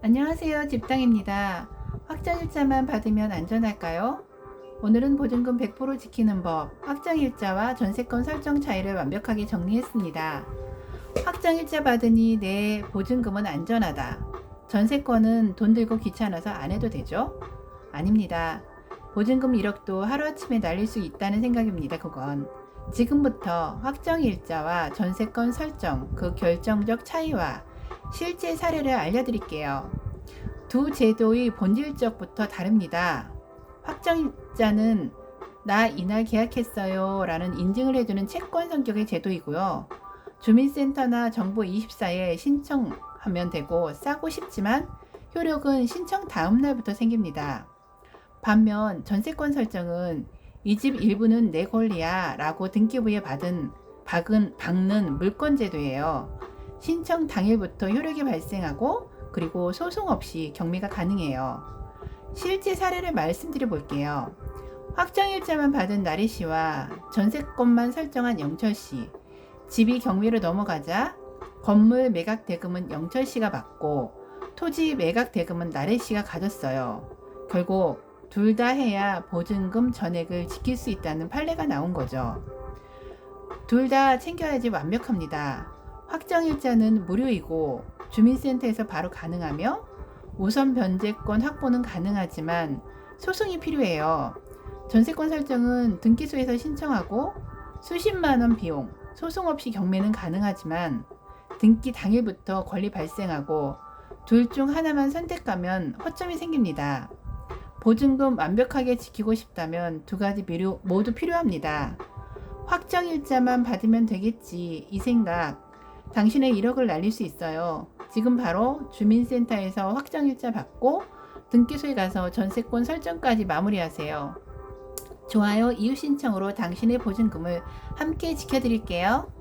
안녕하세요. 집당입니다. 확정일자만 받으면 안전할까요? 오늘은 보증금 100% 지키는 법, 확정일자와 전세권 설정 차이를 완벽하게 정리했습니다. 확정일자 받으니 내 보증금은 안전하다. 전세권은 돈 들고 귀찮아서 안 해도 되죠? 아닙니다. 보증금 1억도 하루아침에 날릴 수 있다는 생각입니다. 그건. 지금부터 확정일자와 전세권 설정, 그 결정적 차이와 실제 사례를 알려드릴게요. 두 제도의 본질적부터 다릅니다. 확정일자는 나 이날 계약했어요 라는 인증을 해주는 채권 성격의 제도이고요. 주민센터나 정보 24에 신청하면 되고 싸고 싶지만 효력은 신청 다음 날부터 생깁니다. 반면 전세권 설정은 이 집 일부는 내 권리야 라고 등기부에 받은 박은, 박는 물권 제도예요. 신청 당일부터 효력이 발생하고 그리고 소송 없이 경미가 가능해요. 실제 사례를 말씀드려 볼게요. 확정일자만 받은 나리 씨와 전세권만 설정한 영철 씨. 집이 경미로 넘어가자 건물 매각 대금은 영철 씨가 받고 토지 매각 대금은 나래 씨가 가졌어요. 결국 둘 다 해야 보증금 전액을 지킬 수 있다는 판례가 나온 거죠. 둘 다 챙겨야지 완벽합니다. 확정일자는 무료이고 주민센터에서 바로 가능하며 우선 변제권 확보는 가능하지만 소송이 필요해요. 전세권 설정은 등기소에서 신청하고 수십만 원 비용, 소송 없이 경매는 가능하지만 등기 당일부터 권리 발생하고 둘 중 하나만 선택하면 허점이 생깁니다. 보증금 완벽하게 지키고 싶다면 두 가지 모두 필요합니다. 확정일자만 받으면 되겠지 이 생각 당신의 1억을 날릴 수 있어요. 지금 바로 주민센터에서 확정일자 받고 등기소에 가서 전세권 설정까지 마무리하세요. 좋아요, 이웃 신청으로 당신의 보증금을 함께 지켜드릴게요.